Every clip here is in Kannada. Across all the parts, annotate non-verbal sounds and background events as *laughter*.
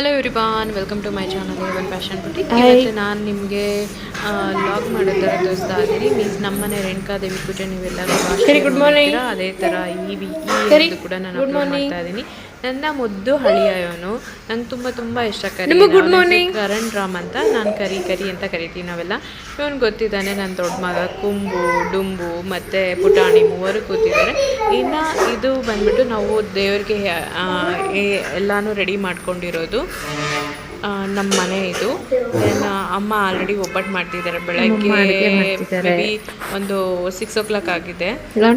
Hello everyone welcome to my channel one fashion ಬುಟ್ಟಿ. ಇವತ್ತು ನಾನು ನಿಮಗೆ ಲಾಗ್ ಮಾಡೋ ಥರ ತೋರಿಸ್ತಾ ಇದ್ದೀನಿ ಮೀನ್ಸ್ ನಮ್ಮನೆ ರೇಣುಕಾದೇವಿ ಪೂಜೆ ನೀವೆಲ್ಲರೂ ಗುಡ್ ಮಾರ್ನಿಂಗ್ morning. ಅದೇ ಥರ ಈ ವಿ- ಈ ಕೂಡ ನಾನು ಮಾಡ್ತಾ ಇದ್ದೀನಿ ನನ್ನ ಮುದ್ದು ಹಳಿಯವನು ನಂಗೆ ತುಂಬ ತುಂಬ ಇಷ್ಟ ಕರಿ. Good morning. ಕರಣ್ ರಾಮ್ ಅಂತ ನಾನು ಕರಿ ಕರಿ ಅಂತ ಕರಿತೀವಿ ನಾವೆಲ್ಲ. ಇವನು ಗೊತ್ತಿದ್ದಾನೆ ನನ್ನ ದೊಡ್ಡ ಮಗ ಕುಂಬು ಡುಂಬು ಮತ್ತು ಪುಟಾಣಿ ಮೂವರು ಕೂತಿದ್ದಾರೆ. ಇನ್ನು ಇದು ಬಂದ್ಬಿಟ್ಟು ನಾವು ದೇವ್ರಿಗೆ ಎಲ್ಲನೂ ರೆಡಿ ಮಾಡ್ಕೊಂಡಿರೋದು. ನಮ್ಮ ಮನೆ ಇದು. ದೆನ್ ಅಮ್ಮ ಆಲ್ರೆಡಿ ಒಬ್ಬಟ್ಟು ಮಾಡ್ತಿದ್ದಾರೆ ಬೆಳಗ್ಗೆ. ಒಂದು ಸಿಕ್ಸ್ ಓ ಕ್ಲಾಕ್ ಆಗಿದೆ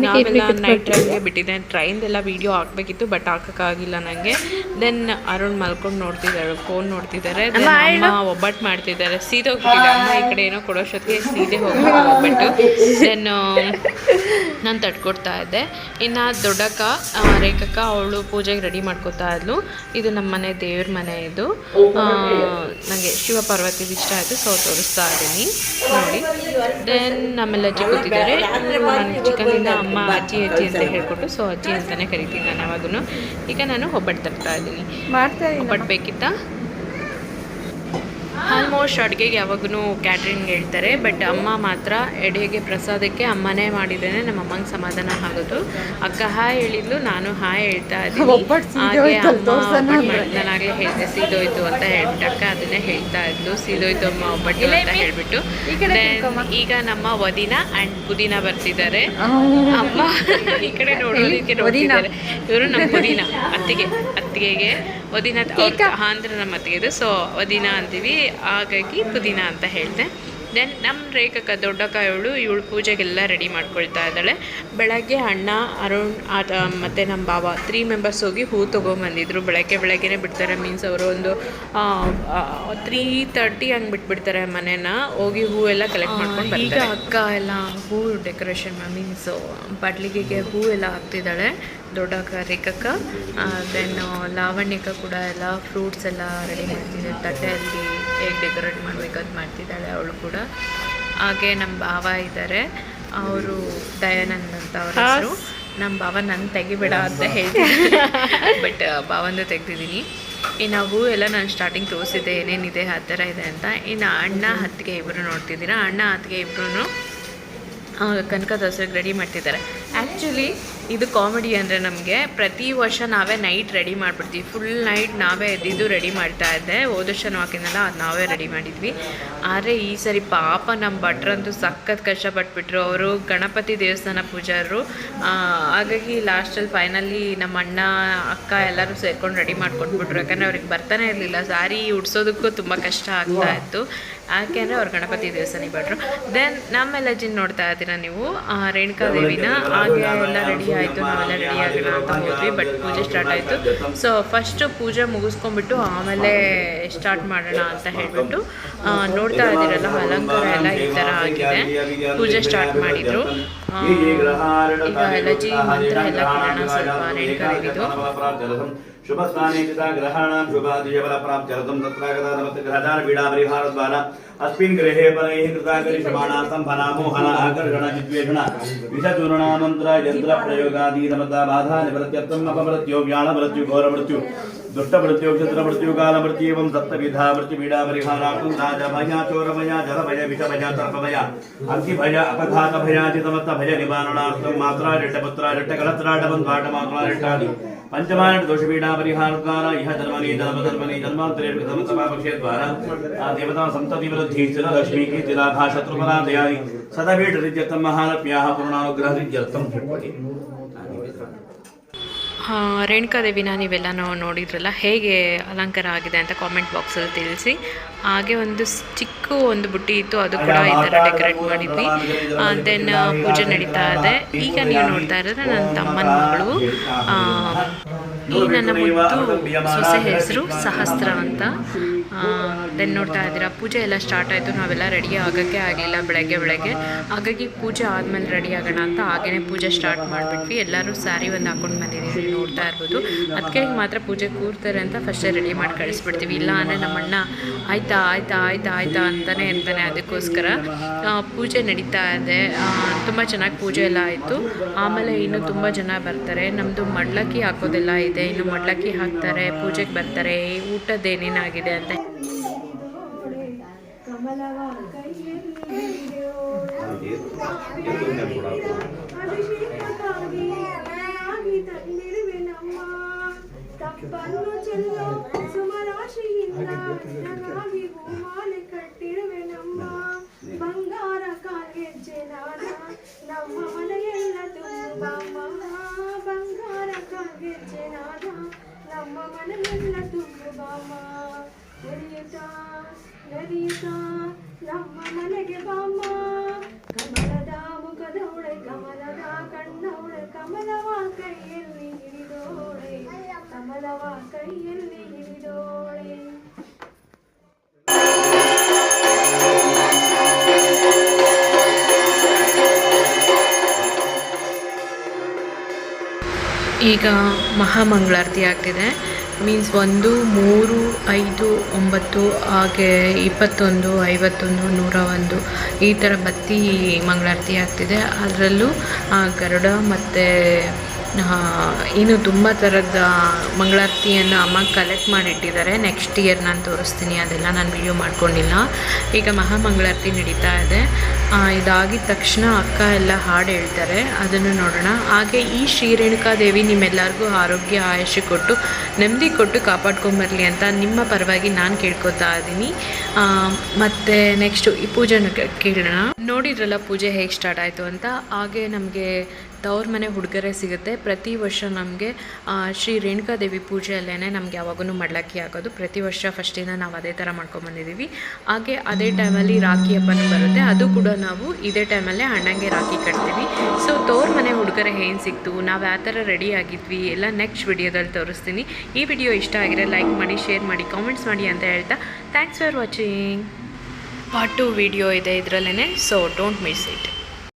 ನಾವೆಲ್ಲ ನೈಟ್ ಟ್ರೈನ್ಗೆ ಬಿಟ್ಟಿದ್ದೆ. ಟ್ರೈನ್ದೆಲ್ಲ ವಿಡಿಯೋ ಹಾಕ್ಬೇಕಿತ್ತು ಬಟ್ ಹಾಕಕ್ಕಾಗಿಲ್ಲ ನನಗೆ ದೆನ್ ಅರುಣ್ ಮಲ್ಕೊಂಡು ನೋಡ್ತಿದ್ದಾರೆ ಫೋನ್ ನೋಡ್ತಿದ್ದಾರೆ ಒಬ್ಬಟ್ ಅಮ್ಮ ಒಬ್ಬಟ್ಟು ಮಾಡ್ತಿದ್ದಾರೆ ಸೀದೆ ಹೋಗ್ಬಿಟ್ಟಿದೆ. ಅಮ್ಮ ಈ ಕಡೆ ಏನೋ ಕೊಡೋಷ್ಟೊತ್ತಿಗೆ ಸೀದೆ ಹೋಗ್ಬಿಟ್ಟು ಒಬ್ಬಟ್ಟು. ದೆನ್ ನಾನು ತಟ್ಕೊಡ್ತಾ ಇದ್ದೆ. ಇನ್ನ ದೊಡ್ಡಕ್ಕ ರೇಖಕ್ಕ ಅವಳು ಪೂಜೆಗೆ ರೆಡಿ ಮಾಡ್ಕೊತಾ ಇದ್ಲು. ಇದು ನಮ್ಮ ಮನೆ ದೇವ್ರ ಮನೆ ಇದು. ನನಗೆ ಶಿವ ಪಾರ್ವತಿ ಇಷ್ಟ ಆಯಿತು ಸೊ ತೋರಿಸ್ತಾ ಇದ್ದೀನಿ. ನೋಡಿ. ದೆನ್ ನಮ್ಮೆಲ್ಲ ಅಜ್ಜಿ ಕೂತಿದ್ದಾರೆ. ನಾನು ಚಿಕ್ಕಂದಿಂದ ಅಮ್ಮ ಅಜ್ಜಿ ಅಜ್ಜಿ ಅಂತ ಹೇಳ್ಕೊಟ್ಟು ಸೊ ಅಜ್ಜಿ ಅಂತಲೇ ಕರಿತೀನಿ ನಾನು ಯಾವಾಗೂ ಈಗ ನಾನು ಒಬ್ಬಟ್ಟು ತರ್ತಾ ಇದ್ದೀನಿ. ಮಾಡ್ತಾ ಒಬ್ಬಟ್ಟು ಬೇಕಿತ್ತಾ? ಆಲ್ಮೋಸ್ಟ್ ಅಡುಗೆಗೆ ಯಾವಾಗೂ ಕ್ಯಾಟ್ರಿಂಗ್ ಹೇಳ್ತಾರೆ ಬಟ್ ಅಮ್ಮ ಮಾತ್ರ ಎಡೆಗೆ ಪ್ರಸಾದಕ್ಕೆ ಅಮ್ಮನೇ ಮಾಡಿದ್ದೇನೆ ನಮ್ಮ ಅಮ್ಮಂಗೆ ಸಮಾಧಾನ ಆಗೋದು. ಅಕ್ಕ ಹಾಯ್ ಹೇಳಿದ್ಲು ನಾನು ಹಾಯ್ ಹೇಳ್ತಾ *laughs* ಹಾಗೆ ಅಮ್ಮ ನಾನಾಗಲೇ ಹೇಳಿದೆ ಸೀದೋಯ್ತು ಅಂತ ಹೇಳ್ಬಿಟ್ಟು ಅಕ್ಕ ಅದನ್ನೇ ಹೇಳ್ತಾ ಇದ್ಲು. ಸೀದೋಯ್ತು ಅಮ್ಮ ಒಬ್ಬಟ್ಟು ಅಂತ ಹೇಳ್ಬಿಟ್ಟು. ಈಗ ನಮ್ಮ ವದಿನ ಅಂಡ್ ಪುದೀನ ಬರ್ತಿದ್ದಾರೆ. ಅಮ್ಮ ಈ ಕಡೆ ನೋಡೋದಕ್ಕೆ ಇವರು ನಮ್ಮ ಪುದೀನ ಅತ್ತಿಗೆ ಅತ್ತಿಗೆಗೆ. ವದಿನ ಆಂಧ್ರ ನಮ್ಮ ಅತ್ತಿಗೆದು. ಸೊ ವದಿನ ಅಂತೀವಿ. ಹಾಗಾಗಿ ಪುದೀನ ಅಂತ ಹೇಳಿದೆ. ದೆನ್ ನಮ್ಮ ರೇಖಕ್ಕ ದೊಡ್ಡಕ್ಕ ಇವಳು ಇವಳು ಪೂಜೆಗೆಲ್ಲ ರೆಡಿ ಮಾಡ್ಕೊಳ್ತಾ ಇದ್ದಾಳೆ. ಬೆಳಗ್ಗೆ ಅಣ್ಣ ಅರುಣ್ ಮತ್ತು ನಮ್ಮ ಬಾವ ತ್ರೀ ಮೆಂಬರ್ಸ್ ಹೋಗಿ ಹೂ ತೊಗೊಂಬಂದಿದ್ರು. ಬೆಳಗ್ಗೆ ಬೆಳಗ್ಗೆನೇ ಬಿಡ್ತಾರೆ. ಮೀನ್ಸ್ ಅವರು ಒಂದು ತ್ರೀ ತರ್ಟಿ ಹಂಗೆ ಬಿಟ್ಬಿಡ್ತಾರೆ ಮನೇನ. ಹೋಗಿ ಹೂ ಎಲ್ಲ ಕಲೆಕ್ಟ್ ಮಾಡ್ಕೊಂಡು ಈಗ ಅಕ್ಕ ಎಲ್ಲ ಹೂ ಡೆಕೋರೇಷನ್ ಮೀನ್ಸ್ ಬಡ್ಲಿಗೆಗೆ ಹೂ ಎಲ್ಲ ಹಾಕ್ತಿದ್ದಾಳೆ. ದೊಡ್ಡಕ್ಕ ರೇಖಕ್ಕ ದೆನ್ ಲಾವಣ್ಯಕ್ಕ ಕೂಡ ಎಲ್ಲ ಫ್ರೂಟ್ಸ್ ಎಲ್ಲ ರೆಡಿ ಮಾಡ್ತಿದ್ದಾಳೆ ತಟ್ಟೆಯಲ್ಲಿ ಹೇಗೆ ಡೆಕೋರೇಟ್ ಮಾಡಬೇಕು ಅದು ಮಾಡ್ತಿದ್ದಾಳೆ ಅವಳು ಕೂಡ. ಹಾಗೆ ನಮ್ಮ ಭಾವ ಇದ್ದಾರೆ ಅವರು ದಯಾನಂದ್ ಅಂತ ಅವ್ರ ಹೆಸರು. ನಮ್ಮ ಭಾವ ನನ್ನ ತೆಗಿಬೇಡ ಅಂತ ಹೇಳ್ತೀನಿ ಬಟ್ ಭಾವಂದು ತೆಗ್ದಿದ್ದೀನಿ. ಇನ್ನು ಹೂ ಎಲ್ಲ ನಾನು ಸ್ಟಾರ್ಟಿಂಗ್ ತೋರಿಸಿದ್ದೆ ಏನೇನಿದೆ ಆ ಥರ ಇದೆ ಅಂತ. ಇನ್ನು ಅಣ್ಣ ಹತ್ತಿಗೆ ಇಬ್ಬರು ನೋಡ್ತಿದ್ದೀರಾ? ಅಣ್ಣ ಹತ್ತಿಗೆ ಇಬ್ಬರು ಕನಕ ದಸರಾಗೆ ರೆಡಿ ಮಾಡ್ತಿದ್ದಾರೆ. ಆ್ಯಕ್ಚುಲಿ ಇದು ಕಾಮಿಡಿ ಅಂದರೆ ನಮಗೆ ಪ್ರತಿ ವರ್ಷ ನಾವೇ ನೈಟ್ ರೆಡಿ ಮಾಡಿಬಿಡ್ತೀವಿ. ಫುಲ್ ನೈಟ್ ನಾವೇ ಎದ್ದಿದ್ದು ರೆಡಿ ಮಾಡ್ತಾ ಇದ್ದೆ. ಹೋದ ವರ್ಷ ಹಾಕಿದ್ನಲ್ಲ ಅದು ನಾವೇ ರೆಡಿ ಮಾಡಿದ್ವಿ. ಆದರೆ ಈ ಸರಿ ಪಾಪ ನಮ್ಮ ಭಟ್ರಂತೂ ಸಖತ್ ಕಷ್ಟಪಟ್ಬಿಟ್ರು. ಅವರು ಗಣಪತಿ ದೇವಸ್ಥಾನ ಪೂಜಾರರು. ಹಾಗಾಗಿ ಲಾಸ್ಟಲ್ಲಿ ಫೈನಲಿ ನಮ್ಮ ಅಣ್ಣ, ಅಕ್ಕ ಎಲ್ಲರೂ ಸೇರ್ಕೊಂಡು ರೆಡಿ ಮಾಡ್ಕೊಟ್ಬಿಟ್ರು ಯಾಕಂದರೆ ಅವ್ರಿಗೆ ಬರ್ತಾನೆ ಇರಲಿಲ್ಲ. ಸಾರಿ ಉಡ್ಸೋದಕ್ಕೂ ತುಂಬ ಕಷ್ಟ ಆಗ್ತಾ ಇತ್ತು. ಯಾಕೆಂದರೆ ಅವ್ರು ಗಣಪತಿ ದೇವಸ್ಥಾನ ಬಿಟ್ರು ದೆನ್ ನಮ್ಮೆಲ್ಲ ಜಿನ್ ನೋಡ್ತಾ ಇದ್ದೀರಾ ನೀವು? ರೇಣುಕಾ ದೇವಿನ? ಹಾಗೆ ಎಲ್ಲ ರೆಡಿ ಆಯಿತು, ನಾವೆಲ್ಲ ರೆಡಿ ಆಗೋಣ ಅಂತ ಹೋದ್ವಿ ಬಟ್ ಪೂಜೆ ಸ್ಟಾರ್ಟ್ ಆಯಿತು. ಸೊ ಫಸ್ಟು ಪೂಜೆ ಮುಗಿಸ್ಕೊಂಡ್ಬಿಟ್ಟು ಆಮೇಲೆ ಸ್ಟಾರ್ಟ್ ಮಾಡೋಣ ಅಂತ ಹೇಳ್ಬಿಟ್ಟು ನೋಡ್ತಾ ಇದ್ದೀರಲ್ಲ, ಅಲಂಕಾರ ಎಲ್ಲ ಈ ಥರ ಪೂಜೆ ಸ್ಟಾರ್ಟ್ ಮಾಡಿದರು ಈಗ ಎಲ್ಲಜಿ ಮಂತ್ರ ಎಲ್ಲ ಕೇಳೋಣ ಸ್ವಲ್ಪ ರೇಣುಕಾ ದೇವಿದು ಶುಭಸ್ಥಾನೇ ಚಿತಾ ಗ್ರಹಾಣಾಂ ಶುಭಾದಿಜಬಲ ಪ್ರಾಪ್ತ್ಯರ್ಥಂ ತತ್ರಾಗತ ನಮಸ್ತೆ ಗ್ರಹದಾನ ಪೀಡಾ ಪರಿಹಾರದ್ವಾರ ಅಸ್ಮಿನ್ ಗೃಹೇ ಪರೈಃ ಕೃತಾಕರಿಷಮಾಣಾರ್ಥಂ ಫಲಾಮೋಹನ ಆಕರ್ಷಣ ಜಿದ್ವೇಷಣ ವಿಷಚೂರ್ಣ ಮಂತ್ರ ಯಂತ್ರ ಪ್ರಯೋಗಾದೀನಮತ ಬಾಧಾ ನಿವೃತ್ಯರ್ಥಂ ಅಪಮೃತ್ಯೋ ವ್ಯಾಣ ಮೃತ್ಯು ಘೋರ ಮೃತ್ಯು दुष्टमृत्योक्षत्रमृत्युकालमृत्येवं सप्तविधामृत्युपीडापरिहाराकुं राजभया चोरभया जलभय विषभया सर्पभय अग्निभय अपघातभयाचितमत्तभय निवारणार्थं मात्रा रिट्टपुत्रा रिट्टकलत्राटवं द्वाटमात्रा रिट्टादि పంచమాన దోషపీడా పరిహార ద్వారా ఇహ ధర్మని ధర్మధర్మని ధర్మాంతరేణ సమపక్షే ద్వారా ఆ దేవతా సంతతి వృద్ధి చిర లక్ష్మీకి చిరాభా శత్రుపరాధయాని సదవేట రిజ్యత్తం మహాలప్యాహ పురాణానుగ్రహ రిజ్యత్తం ರೇಣುಕಾದೇವಿನ ನೀವೆಲ್ಲ ನೋಡಿದ್ರಲ್ಲ, ಹೇಗೆ ಅಲಂಕಾರ ಆಗಿದೆ ಅಂತ ಕಾಮೆಂಟ್ ಬಾಕ್ಸಲ್ಲಿ ತಿಳಿಸಿ. ಹಾಗೆ ಒಂದು ಚಿಕ್ಕ ಒಂದು ಬುಟ್ಟಿ ಇತ್ತು, ಅದು ಕೂಡ ಈ ಥರ ಡೆಕೋರೇಟ್ ಮಾಡಿದ್ವಿ. ದೆನ್ ಪೂಜೆ ನಡೀತಾ ಇದೆ. ಈಗ ನೀವು ನೋಡ್ತಾ ಇರೋದ್ರೆ ನನ್ನ ತಮ್ಮನ ಮಗಳು. ಈ ನನ್ನ ಮುದ್ದು ಸೊಸೆ ಹೆಸರು ಸಹಸ್ರ ಅಂತ. ದೆನ್ ನೋಡ್ತಾ ಇದ್ದೀರಾ, ಪೂಜೆ ಎಲ್ಲ ಸ್ಟಾರ್ಟ್ ಆಯಿತು, ನಾವೆಲ್ಲ ರೆಡಿ ಆಗೋಕ್ಕೆ ಆಗಲಿಲ್ಲ, ಬೆಳಗ್ಗೆ ಬೆಳಗ್ಗೆ. ಹಾಗಾಗಿ ಪೂಜೆ ಆದಮೇಲೆ ರೆಡಿ ಆಗೋಣ ಅಂತ ಹಾಗೇ ಪೂಜೆ ಸ್ಟಾರ್ಟ್ ಮಾಡಿಬಿಟ್ವಿ. ಎಲ್ಲರೂ ಸ್ಯಾರಿ ಒಂದು ಹಾಕೊಂಡು ಬಂದಿದ್ದೀವಿ. ನೋಡ್ತಾ ಇರ್ಬೋದು. ಅದಕ್ಕೆ ಮಾತ್ರ ಪೂಜೆ ಕೂರ್ತಾರೆ ಅಂತ ಫಸ್ಟೇ ರೆಡಿ ಮಾಡಿ ಕಳಿಸ್ಬಿಡ್ತೀವಿ. ಇಲ್ಲ ಅಂದರೆ ನಮ್ಮಣ್ಣ ಆಯ್ತಾ ಆಯ್ತಾ ಆಯ್ತಾ ಆಯ್ತಾ ಅಂತಾನೆ ಇರ್ತಾನೆ ಅದಕ್ಕೋಸ್ಕರ ಪೂಜೆ ನಡೀತಾ ಇದೆ. ತುಂಬ ಚೆನ್ನಾಗಿ ಪೂಜೆ ಎಲ್ಲ ಆಯಿತು. ಆಮೇಲೆ ಇನ್ನು ತುಂಬ ಜನ ಬರ್ತಾರೆ. ನಮ್ಮದು ಮಡ್ಲಕ್ಕಿ ಹಾಕೋದೆಲ್ಲ ಇದೆ. ಇನ್ನು ಮಡ್ಲಕ್ಕಿ ಹಾಕ್ತಾರೆ ಪೂಜೆಗೆ ಬರ್ತಾರೆ. ಊಟ ಊಟದ್ದು ಏನೇನಾಗಿದೆ ಅಂತ. ಕಮಲವ ನಮ್ಮ ಮನೆಯೆಲ್ಲ ತುಂಬ ಬಾಮ ನಡೆಯುತ್ತಾ ನಡೆಯುತ್ತಾ ನಮ್ಮ ಮನೆಗೆ ಬಾಮ ಕಮಲದ ಮುಖದವಳೆ ಕಮಲದ ಕಣ್ಣವಳೆ ಕಮಲವ ಕೈಯಲ್ಲಿ ಹಿಡಿದೋಳೆ, ಕಮಲವ ಕೈಯಲ್ಲಿ ಹಿಡಿದೋಳೆ. ಈಗ ಮಹಾಮಂಗಳಾರತಿ ಆಗ್ತಿದೆ. ಮೀನ್ಸ್ ಒಂದು, ಮೂರು, ಐದು, ಒಂಬತ್ತು, ಹಾಗೆ ಇಪ್ಪತ್ತೊಂದು, ಐವತ್ತೊಂದು, ನೂರ ಒಂದು. ಈ ಥರ ಬತ್ತಿ ಮಂಗಳಾರತಿ ಆಗ್ತಿದೆ. ಅದರಲ್ಲೂ ಗರುಡ ಮತ್ತು ಇನ್ನು ತುಂಬ ಥರದ ಮಂಗಳಾರತಿಯನ್ನು ಅಮ್ಮ ಕಲೆಕ್ಟ್ ಮಾಡಿಟ್ಟಿದ್ದಾರೆ. ನೆಕ್ಸ್ಟ್ ಇಯರ್ ನಾನು ತೋರಿಸ್ತೀನಿ, ಅದೆಲ್ಲ ನಾನು ವಿಡಿಯೋ ಮಾಡ್ಕೊಂಡಿಲ್ಲ. ಈಗ ಮಹಾಮಂಗಳಾರತಿ ನಡೀತಾ ಇದೆ. ಇದಾಗಿದ ತಕ್ಷಣ ಅಕ್ಕ ಎಲ್ಲ ಹಾಡು ಹೇಳ್ತಾರೆ. ಅದನ್ನು ನೋಡೋಣ. ಹಾಗೆ ಈ ಶ್ರೀ ದೇವಿ ನಿಮ್ಮೆಲ್ಲರಿಗೂ ಆರೋಗ್ಯ ಆಯುಷ್ಯ ಕೊಟ್ಟು, ನೆಮ್ಮದಿ ಕೊಟ್ಟು ಕಾಪಾಡ್ಕೊಂಬರ್ಲಿ ಅಂತ ನಿಮ್ಮ ಪರವಾಗಿ ನಾನು ಕೇಳ್ಕೊತಾ ಇದ್ದೀನಿ ಮತ್ತು ನೆಕ್ಸ್ಟು ಈ ಪೂಜೆನ ಕೇಳೋಣ. ನೋಡಿದ್ರಲ್ಲ ಪೂಜೆ ಹೇಗೆ ಸ್ಟಾರ್ಟ್ ಆಯಿತು ಅಂತ. ಹಾಗೆ ನಮಗೆ ತವ್ರ ಮನೆ ಹುಡುಗರೆ ಸಿಗುತ್ತೆ. ಪ್ರತಿ ವರ್ಷ ನಮಗೆ ಶ್ರೀ ರೇಣುಕಾದೇವಿ ಪೂಜೆಯಲ್ಲೇ ನಮಗೆ ಯಾವಾಗೂ ಮಡ್ಲಕ್ಕಿ ಆಗೋದು ಪ್ರತಿ ವರ್ಷ ಫಸ್ಟಿಂದ ನಾವು ಅದೇ ಥರ ಮಾಡ್ಕೊಂಬಂದಿದ್ದೀವಿ ಹಾಗೆ ಅದೇ ಟೈಮಲ್ಲಿ ರಾಖಿ ಹಬ್ಬನೂ ಬರುತ್ತೆ. ಅದು ಕೂಡ ನಾವು ಇದೇ ಟೈಮಲ್ಲೇ ಅಣ್ಣಂಗೆ ರಾಖಿ ಕಟ್ತೀವಿ. ಸೊ ತವ್ರ ಮನೆ ಹುಡುಗರೆ ಏನು ಸಿಕ್ತು? ನಾವು ಯಾವ ಥರ ರೆಡಿ ಆಗಿದ್ವಿ? ಎಲ್ಲ ನೆಕ್ಸ್ಟ್ ವಿಡಿಯೋದಲ್ಲಿ ತೋರಿಸ್ತೀನಿ. ಈ ವಿಡಿಯೋ ಇಷ್ಟ ಆಗಿದೆ ಲೈಕ್ ಮಾಡಿ ಶೇರ್ ಮಾಡಿ ಕಾಮೆಂಟ್ಸ್ ಮಾಡಿ ಅಂತ ಹೇಳ್ತಾ thanks for watching part two video ಇದೆ ಇದರಲ್ಲೇ ಸೊ ಡೋಂಟ್ ಮಿಸ್ ಇಟ್